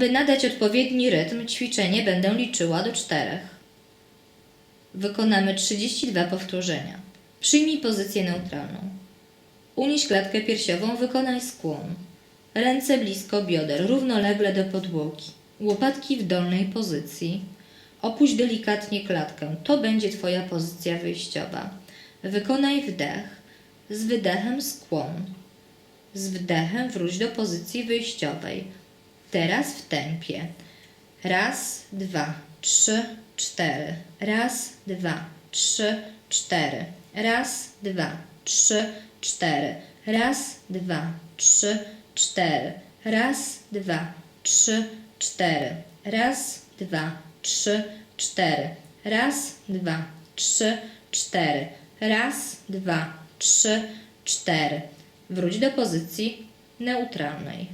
Aby nadać odpowiedni rytm, ćwiczenie będę liczyła do czterech. Wykonamy 32 powtórzenia. Przyjmij pozycję neutralną. Unieś klatkę piersiową, wykonaj skłon. Ręce blisko bioder, równolegle do podłogi. Łopatki w dolnej pozycji. Opuść delikatnie klatkę. To będzie Twoja pozycja wyjściowa. Wykonaj wdech. Z wydechem skłon. Z wdechem wróć do pozycji wyjściowej. Teraz w tempie. Raz, dwa, trzy, cztery. Raz, dwa, trzy, cztery. Raz, dwa, trzy, cztery. Raz, dwa, trzy, cztery. Raz, dwa, trzy, cztery. Raz, dwa, trzy, cztery. Raz, dwa, trzy, cztery. Raz, dwa, trzy, cztery. Wróć do pozycji neutralnej.